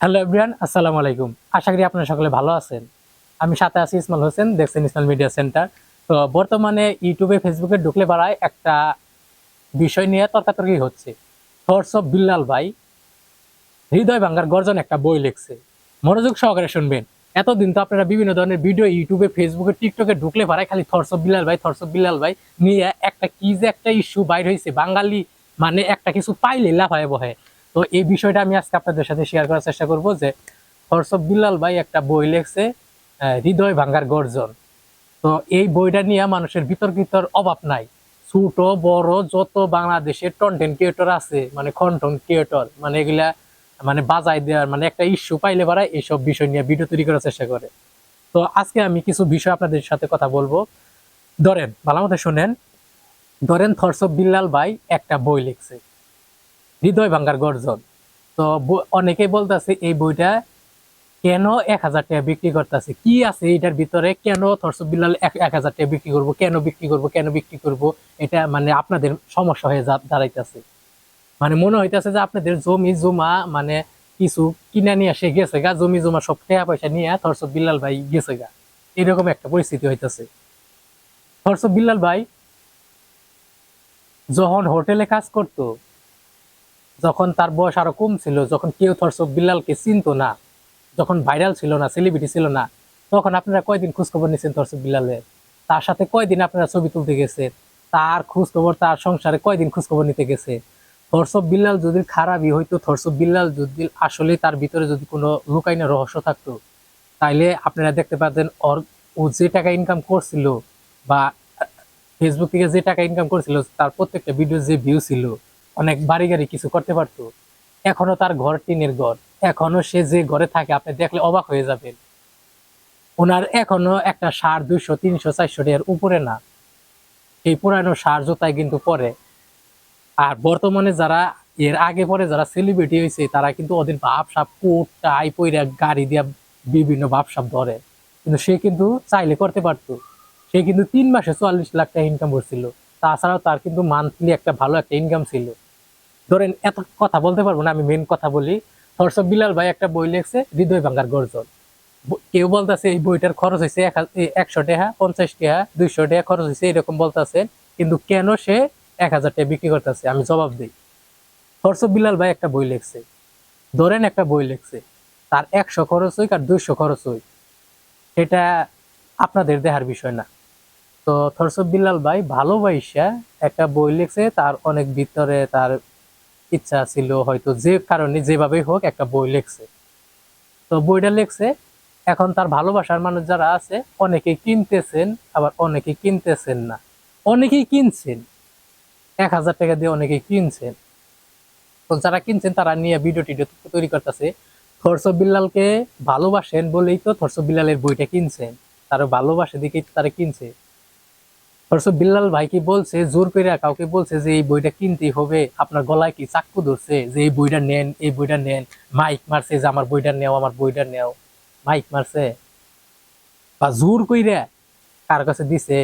Hello everyone আসসালামু আলাইকুম। আশা করি আপনারা সকলে ভালো আছেন। আমি সাথে আছি ইসমাল হোসেন, দেখছেন ইসমাল মিডিয়া সেন্টার। তো বর্তমানে ইউটিউবে, ফেসবুকে ঢুকলে বাড়ায় একটা বিষয় নিয়ে তর্কাতর্কি হচ্ছে। থর্স অফ বিল্লাল ভাই, হৃদয় ভাঙ্গার গর্জন একটা বই লিখছে। মনোযোগ সহকারে শুনবেন। এতদিন তো আপনারা বিভিন্ন ধরনের ভিডিও ইউটিউবে, ফেসবুকে, টিকটকে ঢুকলে পারায় খালি থর্স অফ বিল্লাল ভাই থর্স অফ বিল্লাল ভাই নিয়ে একটা কি যে একটা ইস্যু বাইর হয়েছে বাঙালি মানে একটা কিছু পাইলে লাফায় বহে। তো এই বিষয়টা আমি আজকে আপনাদের সাথে শেয়ার করার চেষ্টা করব যে অফ বিল্লাল ভাই একটা বই লেখছে হৃদয় ভাঙ্গার গর্জন। তো এই বইটা নিয়ে মানুষের বিতর্কিতর অভাব নাই। ছোট, বড়, যত বাংলাদেশের কন্টেন্ট ক্রিয়েটর আছে মানে কন্টেন্ট ক্রিয়েটর মানে এগুলা মানে বাজাই দেওয়ার মানে একটা ইস্যু পাইলে পারা এইসব বিষয় নিয়ে ভিডিও তৈরি করার চেষ্টা করে। তো আজকে আমি কিছু বিষয় আপনাদের সাথে কথা বলব। ধরেন, ভালো মতো শোনেন, ধরেন থর্স অফ বিল্লাল ভাই একটা বই লিখছে। হৃদয় ভাঙ্গার গর্জন। তো অনেকেই বলতেছে, এই বইটা কেন এক হাজার টাকা বিক্রি করতেছে? কি আছে এটার ভিতরে? কেন থর্স বিল্লাল এক হাজার টাকা বিক্রি করব? কেন বিক্রি করব? কেন বিক্রি করব? এটা মানে আপনাদের সমস্যা হয়ে দাঁড়াইতেছে। মানে মনে হইতেছে যে আপনাদের জমি, জমা মানে কিছু কিনে নিয়ে সে গেছে গা, জমি, জমা সব টাকা পয়সা নিয়ে থর্স বিল্লাল ভাই গেছে গা। এরকম একটা পরিস্থিতি হইতেছে। থর্স বিল্লাল ভাই যখন হোটেলে কাজ করতো যখন তার বয়স আরও কম ছিল, যখন কেউ থরসব বিল্লালকে চিনতো না, যখন ভাইরাল ছিল না সেলিব্রিটি ছিল না, তখন আপনারা কয়দিন খোঁজখবর নিয়েছেন থরসব বিল্লালের তার সাথে কয়দিন আপনারা ছবি তুলতে গেছেন? তার খোঁজখবর, তার সংসারে কয়দিন খোঁজখবর নিতে গেছে? থরসব বিল্লাল যদি খারাপই হইতো থরসব বিল্লাল যদি আসলে তার ভিতরে যদি কোনো লুকাইনা রহস্য থাকতো, তাইলে আপনারা দেখতে পাতেন ওর, ও যে টাকা ইনকাম করছিল বা ফেসবুক থেকে যে টাকা ইনকাম করছিল, তার প্রত্যেকটা ভিডিও যে ভিউ ছিল অনেক বাড়ি গাড়ি কিছু করতে পারতো। এখনও তার ঘর টিনের ঘর। এখনও সে যে ঘরে থাকে, আপনি দেখলে অবাক হয়ে যাবেন। ওনার এখনও একটা সার দুইশো, তিনশো, চারশো টাকার উপরে না। এই পুরানো সার জোতায় কিন্তু পরে। আর বর্তমানে যারা, এর আগে পরে যারা সেলিব্রিটি হয়েছে তারা কিন্তু ওদের ভাব সাপ কোট টাই পইরা গাড়ি দিয়া বিভিন্ন ভাব সাপ ধরে। কিন্তু সে কিন্তু চাইলে করতে পারতো। সে কিন্তু তিন মাসে চুয়াল্লিশ লাখ টাকা ইনকাম করছিল। তাছাড়াও তার কিন্তু মান্থলি একটা ভালো একটা ইনকাম ছিল। ধরেন এত কথা বলতে পারব না, আমি মেন কথা বলি। থরসব বিলাল ভাই একটা বই লিখছে, হৃদয় ভাঙ্গার গর্জন। কেউ বলতেছে, এই বইটার খরচ হয়েছে একশো টাকা, পঞ্চাশ টাকা, দুইশো টাকা খরচ হয়েছে এরকম বলতেছে কিন্তু কেন সে এক হাজার টাকা বিক্রি করতেছে? আমি জবাব দিই। থরসব বিলাল ভাই একটা বই লিখছে। ধরেন একটা বই লিখছে, তার একশো খরচ হই আর দুইশো খরচ হই এটা আপনাদের দেহার বিষয় না। তো থরসব বিল্লাল ভাই ভালোবাসা একটা বই লিখছে, তার অনেক ভিতরে তার ইচ্ছা ছিল হয়তো যে কারণে যেভাবেই হোক একটা বই লিখছে। তো বইটা লিখছে, এখন তার ভালোবাসার মানুষ যারা আছে অনেকে কিনতেছেন, আবার অনেকে কিনতেছেন না। অনেকেই কিনছেন। এক হাজার টাকা দিয়ে অনেকেই কিনছেন। তো যারা কিনছেন, তারা নিয়ে ভিডিও টিডিও তৈরি করতেছে। থরসব বিল্লালকে ভালোবাসেন বলেই তো থরসব বিল্লালের বইটা কিনছেন। তারা ভালোবাসে দিকেই তারা কিনছে। অথচ বিল্লাল বলছে? জোর করে কাউকে বলছে যে এই বইটা কিনতেই হবে। আপনার গলায় কি ধরছে যে এই বইটা নেন, এই বইটা নেন? মাইক মারছে যে আমার বইটা নেও, আমার বইটা নেও। মাইক মারছে। বা জোর কার কাছে দিছে?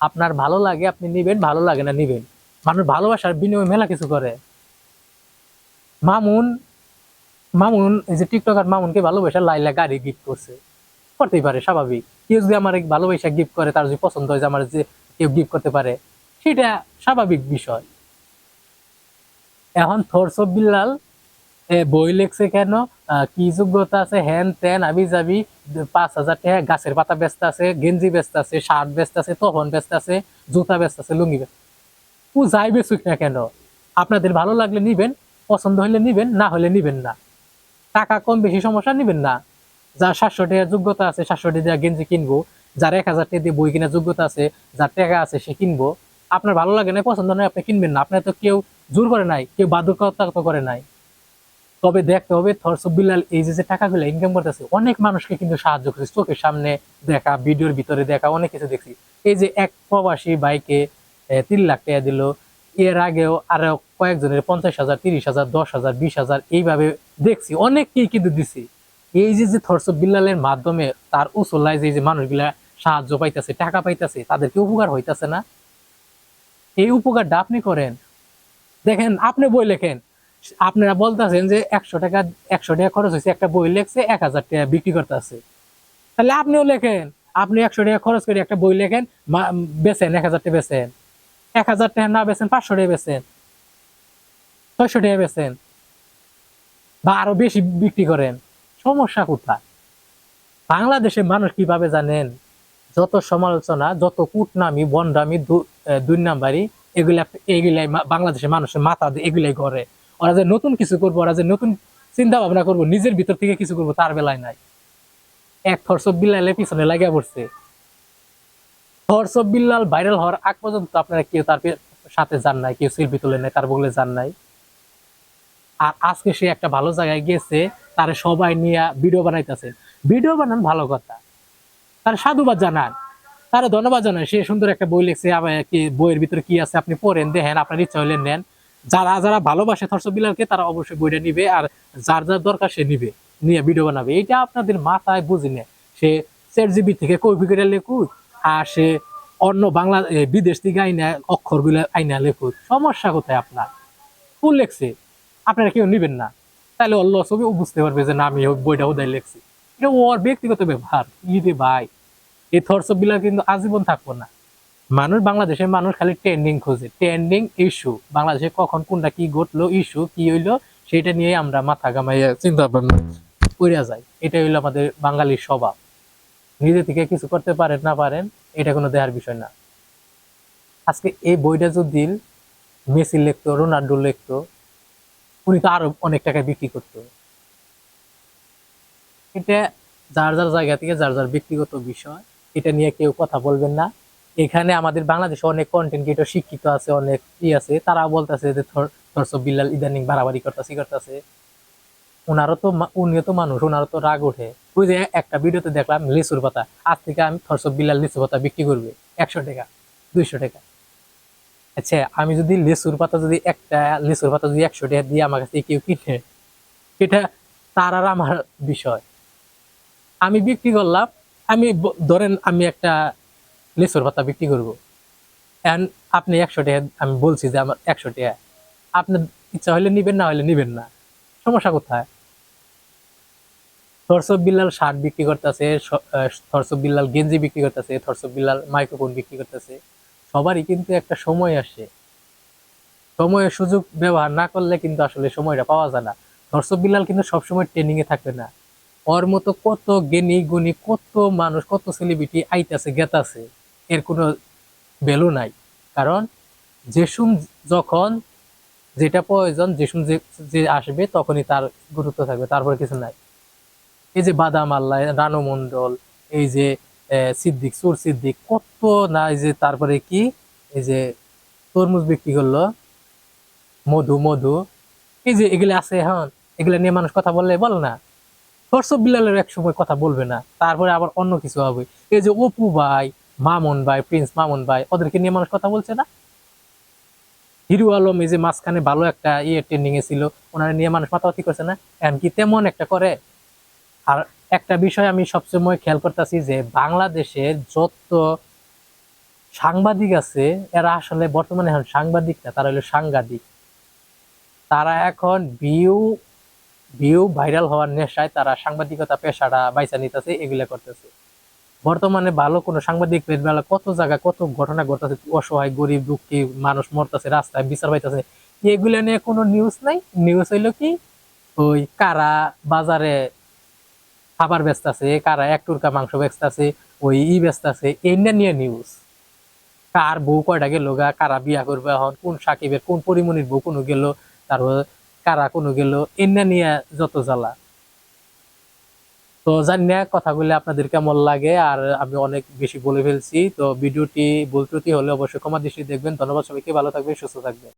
আপনার ভালো লাগে, আপনি নিবেন, ভালো লাগে না নিবেন। মানুষ ভালোবাসার বিনিময়ে মেলা কিছু করে। মামুন মামুন, এই যে টিকটকার মামুনকে ভালোবাসা লাইলা গাড়ি গিফট করছে। করতেই পারে, স্বাভাবিক। কেউ যদি আমার ভালোবাসা গিফট করে, তার যদি পছন্দ হয় যে আমার যে কেউ গিফট করতে পারে, সেটা স্বাভাবিক বিষয়। এখন থরসব বিল্লাল বই লেখছে কেন? কি যোগ্যতা আছে? হ্যান ত্যান, আবি যাবি, পাঁচ হাজার টাকা, গাছের পাতা ব্যস্ত আছে, গেঞ্জি ব্যস্ত আছে, শার্ট ব্যস্ত আছে তখন ব্যস্ত আছে, জুতা ব্যস্ত আছে, লুঙ্গি ব্যস্ত ও যাই বেচুক না কেন? আপনাদের ভালো লাগলে নিবেন, পছন্দ হলে নিবেন, না হলে নিবেন না। টাকা কম বেশি সমস্যা নিবেন না। যার সাতশো টাকার যোগ্যতা আছে, সাতশো টাকা গেঞ্জি কিনবো যার এক হাজার টাকা দিয়ে বই কেনার যোগ্যতা আছে, যার টাকা আছে সে কিনবো। আপনার ভালো লাগে না, পছন্দ নয়, আপনি কিনবেন না। আপনার তো কেউ জোর করে নাই, কেউ বাধ্যকতা করে নাই। তবে দেখতে হবে থরসব বিল্লাল এই যে টাকাগুলো ইনকাম করতেছে, অনেক মানুষকে কিন্তু সাহায্য করছে। চোখের সামনে দেখা, ভিডিওর ভিতরে দেখা, অনেক কিছু দেখছি। এই যে, এক প্রবাসী বাইকে তিন লাখ টাকা দিল। এর আগেও আরও কয়েকজনের পঞ্চাশ হাজার, তিরিশ হাজার, দশ হাজার, বিশ হাজার, এইভাবে দেখছি। অনেককেই কিন্তু দিছি। এই যে যে থরসব বিল্লালের মাধ্যমে তার উসল্লায় যে যে মানুষগুলা সাহায্য পাইতেছে, টাকা পাইতেছে, তাদেরকে উপকার হইতাছে না? এই উপকারটা আপনি করেন। দেখেন, আপনি বই লেখেন, আপনারা বলতেছেন যে একশো টাকা একশো টাকা খরচ হয়েছে একটা বই লেখছে, এক হাজার টাকা বিক্রি করতেছে। তাহলে আপনিও লেখেন, আপনি একশো টাকা খরচ করে একটা বই লেখেন বেচেন এক হাজার টাকা বেচেন এক হাজার টাকা না বেচেন পাঁচশো টাকা বেচেন ছয়শো টাকা বেচেন বা আরও বেশি বিক্রি করেন। সমস্যা কোথায়? বাংলাদেশের মানুষ কীভাবে জানেন? যত সমালোচনা, যত কুটনামি বন্ডামি দুই নাম্বারি এগুলা, এগুলাই বাংলাদেশের মানুষের মাথা এগুলাই করে। ওরা যে নতুন কিছু করব, ওরা যে নতুন চিন্তা ভাবনা করব, নিজের ভিতর থেকে কিছু করব, তার বেলায় নাই। এক থরসব বিল্লালের পিছনে লাগিয়া পড়ছে। থরসব বিল্লাল ভাইরাল হওয়ার আগ পর্যন্ত আপনারা কেউ তার সাথে যান নাই, কেউ সেলফি তুলে নাই তার বগলে যান নাই। আর আজকে সে একটা ভালো জায়গায় গেছে, তারে সবাই নিয়ে ভিডিও বানাইতেছে। ভিডিও বানান ভালো কথা। তার সাধুবাদ জানান। তার ধন্যবাদ জানান সে সুন্দর একটা বই লিখছে কি বইয়ের ভিতরে কি আছে আপনি পড়েন, দেখেন, আপনার ইচ্ছা হলে নেন। যারা যারা ভালোবাসে থরসব বিলালকে তারা অবশ্যই বইটা নিবে, আর যার যার দরকার সে নিবে, নিয়ে ভিডিও বানাবে। এটা আপনাদের মাথায় বুঝি না। সে চার জিবি থেকে করে লেখুক, আর সে অন্য বাংলা বিদেশ থেকে আইনা, অক্ষরগুলো আইনা লেখুক। সমস্যা কোথায় আপনার? ফুল লেখছে। আপনারা কেউ নিবেন না। তাহলে অল্ল ছবি ও বুঝতে পারবে যে না, আমি বইটা ওদাই লেখছি। এটা ওর ব্যক্তিগত ব্যবহার। ই রে ভাই, এই থরসব বিলাক কিন্তু আজীবন থাকব না। মানুষ বাংলাদেশের মানুষ খালি ট্রেন্ডিং খোঁজে। ট্রেন্ডিং ইস্যু বাংলাদেশে কখন কোনটা কি ঘটলো ইস্যু কি হইল, সেটা নিয়ে আমরা মাথা গামাইয়া চিন্তা ভাবনা করিয়া যাই। এটা হইল আমাদের বাঙালির স্বভাব। নিজে থেকে কিছু করতে পারেন, না পারেন, এটা কোনো দেহার বিষয় না। আজকে এই বইটা যদি মেসি লিখতো রোনাল্ডো লিখতো উনি তো আরও অনেক টাকায় বিক্রি করতো। এটা যার যার জায়গা থেকে যার যার ব্যক্তিগত বিষয়, এটা নিয়ে কেউ কথা বলবেন না। এখানে আমাদের বাংলাদেশে অনেক কন্টেন্ট ক্রিয়েটর শিক্ষিত আছে, অনেক ই আছে। তারা বলতেছে যে থরসব বিল্লাল ইদানিং বাড়াবাড়ি করতেছে করতেছে। ওনারও তো উনিও তো মানুষ ওনারও তো রাগ ওঠে। ওই যে একটা ভিডিওতে দেখলাম লিচুর পাতা। আজ থেকে আমি থরসব বিল্লাল লিচু পাতা বিক্রি করবে। একশো টাকা, দুইশো টাকা। আচ্ছা আমি যদি লেসুর পাতা যদি একটা, লেসুর পাতা যদি একশো টাকা দিয়ে আমার কাছে কেউ কিনে, এটা তার আর আমার বিষয়। আমি বিক্রি করলাম, আমি ধরেন আমি একটা লেসুর পাতা বিক্রি করব। এখন আপনি একশো টাকা, আমি বলছি যে আমার একশো টাকা। আপনার ইচ্ছা হলে নিবেন, না হলে নিবেন না। সমস্যা কোথায়? থরসব বিল্লাল শার্ট বিক্রি করতেছে থরসব বিল্লাল গেঞ্জি বিক্রি করতেছে, থরসব বিল্লাল মাইক্রোফোন বিক্রি করতেছে। সবারই কিন্তু একটা সময় আসে। সময়ের সুযোগ ব্যবহার না করলে কিন্তু আসলে সময়টা পাওয়া যায় না। দর্শক বিল্লাল কিন্তু সবসময় ট্রেনিং এ থাকবে না। ওর মতো কত জ্ঞানী, গুণী, কত মানুষ, কত সেলিব্রিটি আইতাছে, গেতাছে, এর কোনো ভ্যালু নাই। কারণ যেসুম যখন যেটা প্রয়োজন যেসুম যে আসবে তখনই তার গুরুত্ব থাকবে, তারপরে কিছু নাই। এই যে বাদাম আল্লাহ, রানু মন্ডল এই যে সিদ্দিক, সুর সিদ্দিক, কত না, এই যে তারপরে কি, এই যে তরমুজ বিক্রি করল, মধু মধু, এই যে এগুলো আছে এখন, এগুলো নিয়ে মানুষ কথা বললে বল না। দর্শক বিলালের এক সময় কথা বলবে না, তারপরে আবার অন্য কিছু হবে। এই যে অপু ভাই, মামুন ভাই, প্রিন্স মামুন ভাই, ওদেরকে নিয়ে মানুষ কথা বলছে না? হিরু আলম এই যে মাঝখানে ভালো একটা ইয়ে ট্রেন্ডিং এ ছিল, ওনারা নিয়ে মানুষ মাতামাতি করছে না? এমনকি তেমন একটা করে। আর একটা বিষয় আমি সবসময় খেয়াল করতেছি যে বাংলাদেশের যত সাংবাদিক আছে, এরা আসলে বর্তমানে এখন সাংবাদিক না, তারা হলো সাংবাদিক। তারা এখন ভিউ ভিউ ভাইরাল হওয়ার নেশায় তারা সাংবাদিকতা পেশাটা বাইসা নিতেছে, এগুলা করতেছে। বর্তমানে ভালো কোনো সাংবাদিক বেলা কত জায়গা, কত ঘটনা ঘটতেছে, অসহায়, গরিব, দুঃখী মানুষ মরতেছে, রাস্তায় বিচার পাইতেছে। এগুলা নিয়ে কোনো নিউজ নাই। নিউজ হইল কি? ওই কারা বাজারে খাবার ব্যস্ত আছে, কারা এক টুরকা মাংস ব্যস্ত আছে, ওই ই ব্যস্ত আছে, এইটা নিয়ে নিউজ কার বউ কয়টা গেল গা, কারা বিয়া করবে এখন, কোন সাকিবের, কোন পরিমণির বউ কোনো গেল, তারপর কারা কোনো গেল এনে নিয়ে যত জ্বালা। তো জানি না কথাগুলো আপনাদের কেমন লাগে, আর আমি অনেক বেশি বলে ফেলছি, তো ভিডিওটি ত্রুটি হলে অবশ্যই ক্ষমা দৃষ্টি দেখবেন। ধন্যবাদ সবাইকে, ভালো থাকবেন, সুস্থ থাকবেন।